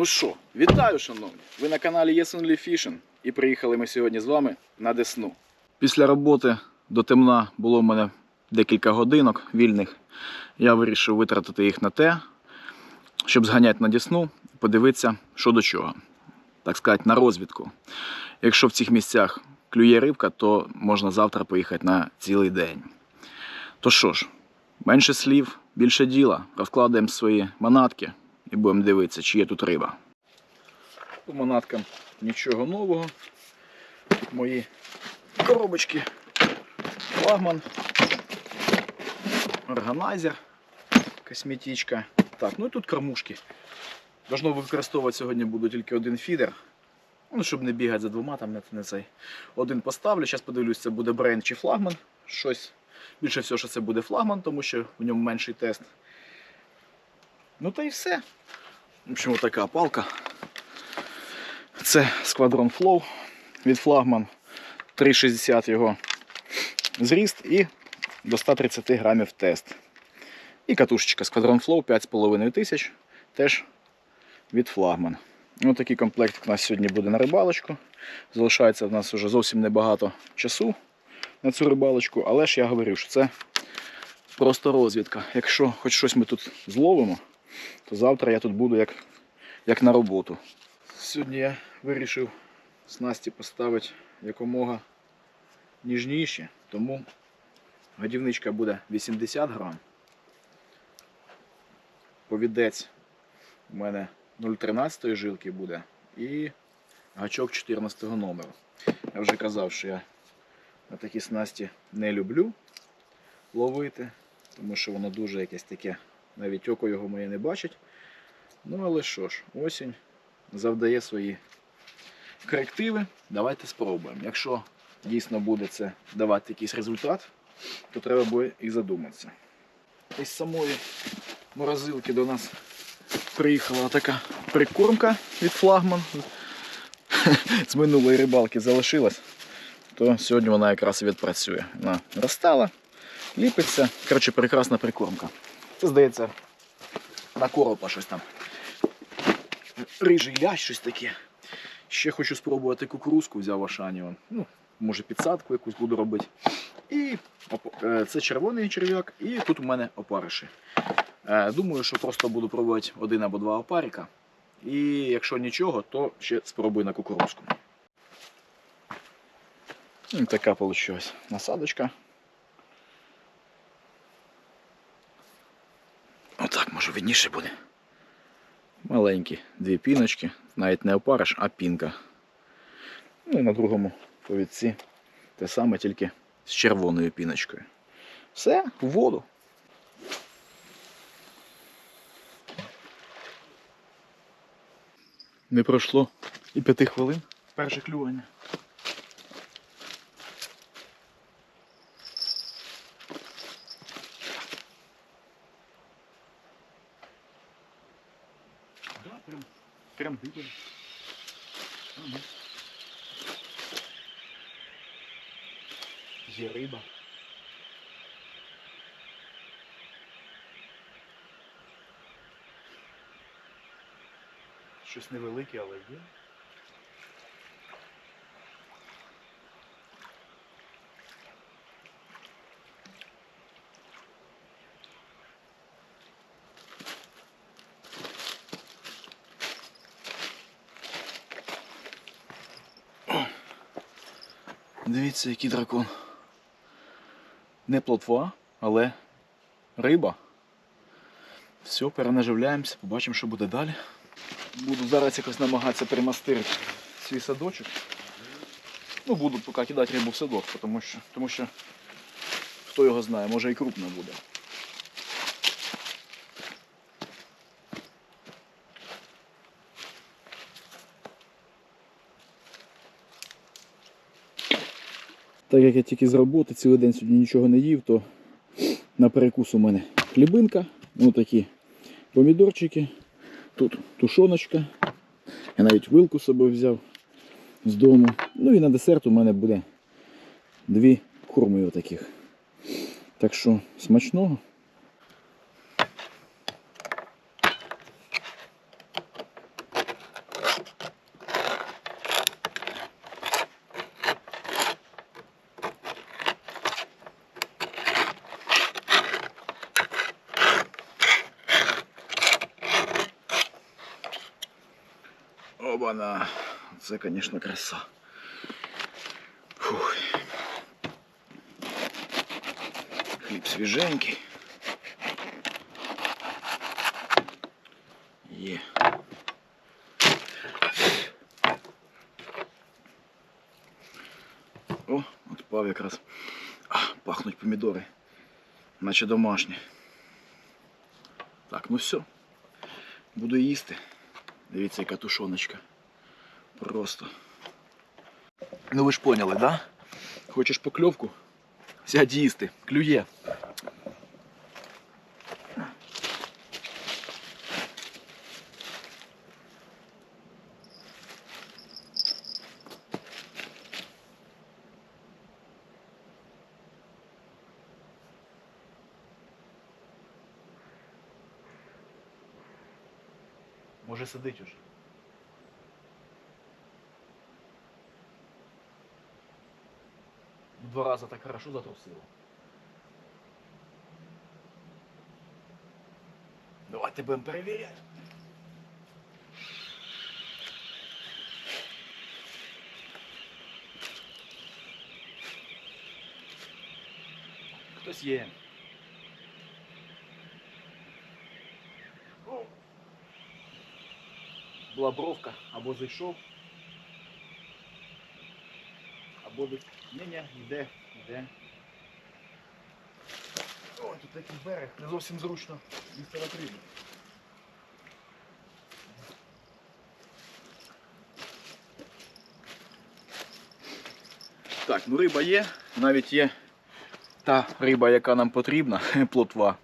Ну що, вітаю, шановні! Ви на каналі Only Fishing і приїхали ми сьогодні з вами на Десну. Після роботи до темна було в мене декілька годинок вільних. Я вирішив витратити їх на те, щоб зганяти на Десну подивитися, що до чого. Так сказати, на розвідку. Якщо в цих місцях клює рибка, то можна завтра поїхати на цілий день. То що ж, менше слів, більше діла. Розкладаємо свої манатки і будемо дивитися, чи є тут риба. По манаткам нічого нового. Мої коробочки, флагман, органайзер, косметичка. Так, ну і тут кормушки. Должно використовувати сьогодні буду тільки один фідер. Ну, щоб не бігати за двома, там не, цей. Один поставлю. Зараз подивлюсь, це буде бренд чи флагман. Щось. Більше всього, що це буде флагман, тому що в ньому менший тест. Ну та й все. В общем, така палка. Це Squadron Flow від флагман. 3,60 його зріст і до 130 грамів тест. І катушечка Squadron Flow 5,5 тисяч. Теж від флагман. Ось такий комплект у нас сьогодні буде на рибалочку. Залишається в нас вже зовсім небагато часу на цю рибалочку, але ж я говорив, що це просто розвідка. Якщо хоч щось ми тут зловимо, то завтра я тут буду як, як на роботу. Сьогодні я вирішив снасті поставити якомога ніжніші, тому годівничка буде 80 грам. Повідець у мене 0,13 жилки буде і гачок 14 номеру. Я вже казав, що я на такі снасті не люблю ловити, тому що воно дуже якесь таке, навіть око його моє не бачить. Ну але що ж, осінь завдає свої корективи. Давайте спробуємо. Якщо дійсно буде це давати якийсь результат, то треба буде і задуматися. Із самої морозилки до нас приїхала така прикормка від флагман. З минулої рибалки залишилась, то сьогодні вона якраз відпрацює. Вона розстала, ліпиться. Коротше, прекрасна прикормка. Це здається на коропа щось там. Рижий лящ, щось таке. Ще хочу спробувати кукурузку, взяв Ашаніон. Ну, може підсадку якусь буду робити. І е, це червоний черв'як, і тут у мене опариші. Е, Думаю, що просто буду пробувати один або два опарика. І якщо нічого, то ще спробую на кукурузку. Така вийшла насадочка. Може, видніше буде. Маленькі дві піночки, навіть не опариш, а пінка. Ну і на другому повідці те саме, тільки з червоною піночкою. Все, в воду. Не пройшло і п'яти хвилин. Перше клювання. Да, прям, дибом. Ага. Є риба. Щось невелике, але є. Дивіться, який дракон. Не плотва, але риба. Все, перенаживляємося, побачимо, що буде далі. Буду зараз якось намагатися примастирити свій садочок. Ну, буду поки кидати рибу в садок, тому що, тому що хто його знає, може і крупна буде. Так як я тільки з роботи цілий день сьогодні нічого не їв, то на перекус у мене хлібинка, ну такі помідорчики, тут тушоночка. Я навіть вилку з собою взяв з дому. Ну і на десерт у мене буде дві хурми отаких. Так що смачного. Оба-на. Це, звісно, краса. Фух. Хліб свіженький. Є. О, отпав якраз. А, пахнуть помідори. Наче домашні. Так, ну все. Буду їсти. Дивіться, яка тушоночка. Просто. Ну ви ж поняли, да? Хочеш покльовку? Сядь їсти. Клює. Може сидить уже. Два рази так хорошо затрусило. Давайте будемо перевіряти. Хтось є. Була бровка, або зайшов. Або. Ні-ні, йде, йде. О, тут такий берег, не зовсім зручно рибу. Так, ну риба є, навіть є та риба, яка нам потрібна, плотва.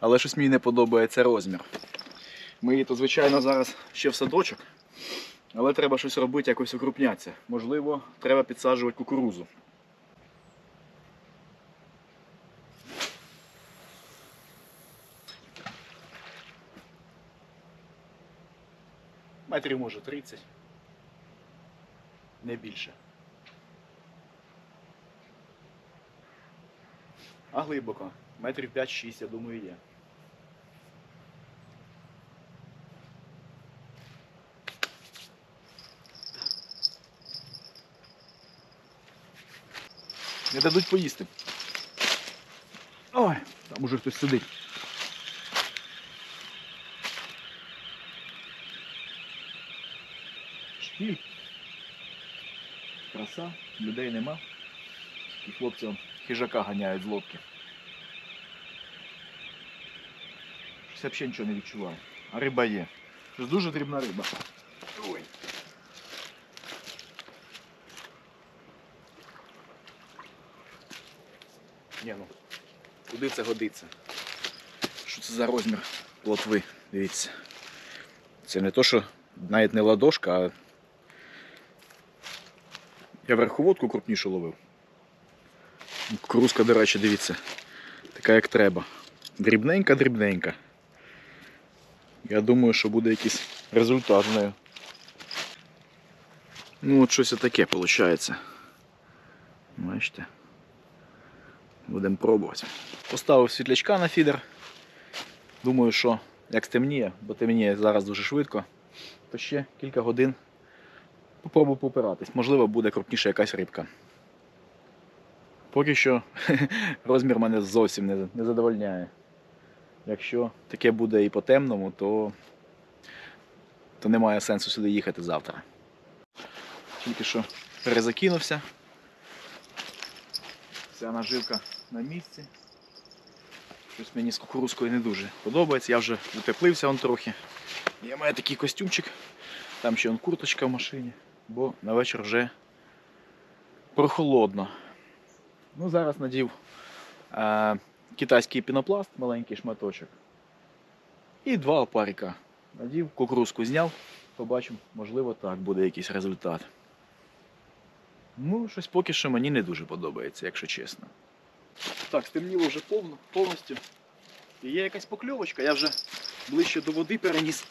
Але щось мені не подобається розмір. Ми її то, звичайно, зараз ще в садочок. Але треба щось робити, якось укрупнятися. Можливо, треба підсаджувати кукурузу. Метрів може 30. Не більше. А глибоко. Метрів 5-6, я думаю, є. Не дадуть поїсти. Ой, там уже хтось сидить. Шпіль. Краса, людей нема. І хлопці хижака ганяють з лодки. Взагалі нічого не відчуваю. А риба є. Щось дуже дрібна риба. Ой. Ні, ну, куди це годиться? Що це за розмір плотви? Дивіться. Це не то, що навіть не ладошка, а я верховодку крупнішу ловив. Кукурузка, до речі, дивіться. Така як треба. Дрібненька, дрібненька. Я думаю, що буде якийсь результат нею. Ну от щось таке виходить. Бачите. Будемо пробувати. Поставив світлячка на фідер. Думаю, що як стемніє, бо темніє зараз дуже швидко, то ще кілька годин попробую попиратись. Можливо, буде крупніша якась рибка. Поки що розмір мене зовсім не, не задовольняє. Якщо таке буде і по темному, то, то немає сенсу сюди їхати завтра. Тільки що перезакинувся. Ця наживка на місці. Щось мені з кукурузкою не дуже подобається. Я вже утеплився он трохи. Я маю такий костюмчик. Там ще он курточка в машині, бо на вечір вже прохолодно. Ну, зараз надів е, китайський пінопласт, маленький шматочок. І два опарика. Надів, кукурузку зняв, побачимо, можливо, так буде якийсь результат. Ну, щось поки що мені не дуже подобається, якщо чесно. Так, стемніло вже повно, повністю. І є якась покльовочка, я вже ближче до води переніс.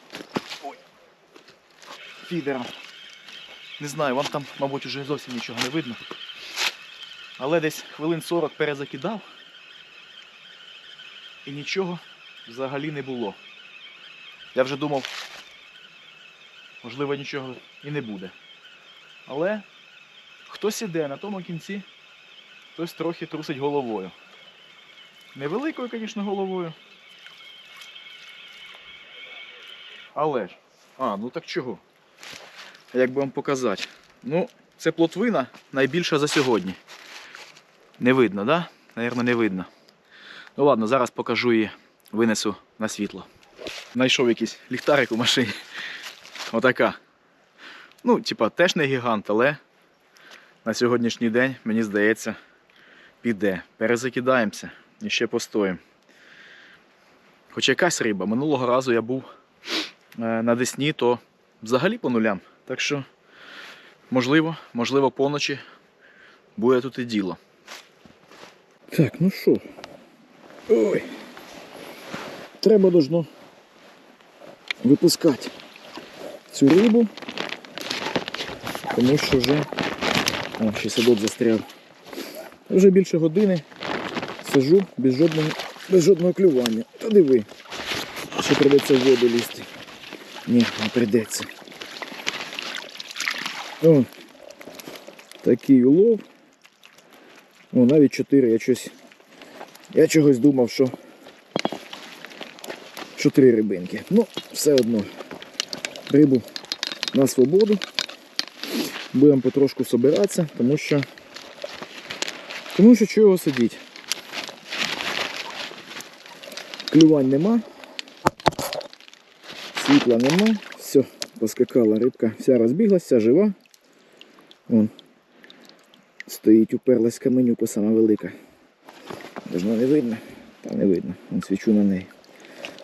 Ой. Фідером. Не знаю, вам там, мабуть, вже зовсім нічого не видно. Але десь хвилин 40 перезакидав. І нічого взагалі не було. Я вже думав, можливо, нічого і не буде. Але хтось іде на тому кінці, хтось трохи трусить головою. Невеликою, звісно, головою. Але ж. А, ну так чого? Як би вам показати? Ну, це плотвина найбільша за сьогодні. Не видно, да? Навірно, не видно. Ну ладно, зараз покажу її, винесу на світло. Знайшов якийсь ліхтарик у машині. Отака. Ну, типа, теж не гігант, але на сьогоднішній день, мені здається, піде. Перезакидаємося і ще постоїмо. Хоч якась риба. Минулого разу я був е, на Десні, то взагалі по нулям. Так що, можливо, можливо, поночі буде тут і діло. Так, ну що? Ой. Треба должно випускати цю рибу, тому що вже О, ще садок застряв. Вже більше години сижу без жодного, без жодного клювання. Та диви, що прийдеться в воду лізти. Ні, не прийдеться. О, такий улов. О, навіть 4, я щось. Я чогось думав, що. Що три рибинки. Ну, все одно. Рибу на свободу. Будемо потрошку собиратися, тому що. Тому що чого сидіть. Клювань нема. Світла нема. Все, поскакала рибка, вся розбіглася, вся жива. Вон. Стоїть, уперлась каменюка сама велика. Должно не видно. Та не видно. Вон свічу на неї.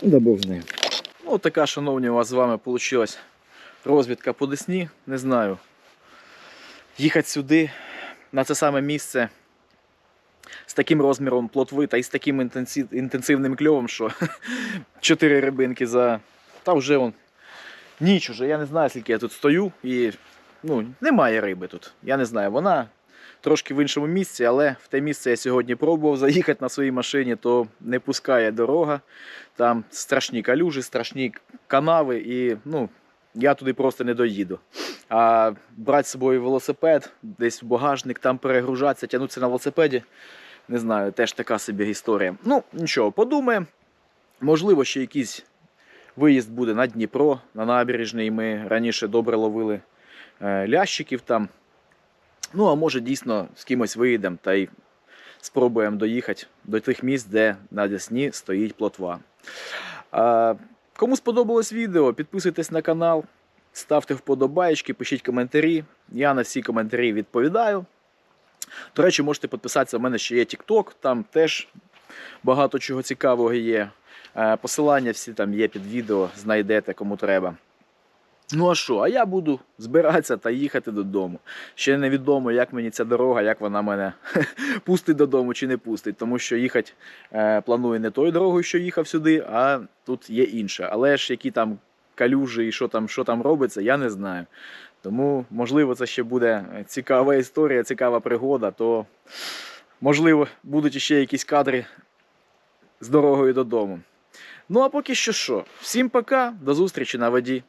Ну да Бог з нею. Ну, така, шановні, у вас з вами вийшла розвідка по Десні. Не знаю. Їхати сюди, на це саме місце з таким розміром плотви та й з таким інтенсивним кльовом, що 4 рибинки за. Та вже он ніч уже. Я не знаю, скільки я тут стою і ну, немає риби тут. Я не знаю, вона трошки в іншому місці, але в те місце я сьогодні пробував заїхати на своїй машині, то не пускає дорога. Там страшні калюжі, страшні канави, і ну, я туди просто не доїду. А брати з собою велосипед, десь в багажник, там перегружатися, тягнутися на велосипеді. Не знаю, теж така собі історія. Ну, нічого, подумаємо. Можливо, ще якийсь виїзд буде на Дніпро, на набережний. Ми раніше добре ловили е, лящиків там. Ну, а може дійсно з кимось виїдемо та й спробуємо доїхати до тих місць, де на Десні стоїть плотва. Кому сподобалось відео, підписуйтесь на канал, ставте вподобайки, пишіть коментарі. Я на всі коментарі відповідаю. До речі, можете підписатися. У мене ще є TikTok, там теж багато чого цікавого є. Е, Посилання всі там є під відео, знайдете кому треба. Ну а що? А я буду збиратися та їхати додому. Ще невідомо, як мені ця дорога, як вона мене пустить додому чи не пустить. Тому що їхати е, планую не тою дорогою, що їхав сюди, а тут є інше. Але ж які там калюжі і що там, що там робиться, я не знаю. Тому, можливо, це ще буде цікава історія, цікава пригода, то можливо будуть ще якісь кадри з дорогою додому. Ну а поки що що. Всім пока, до зустрічі на воді.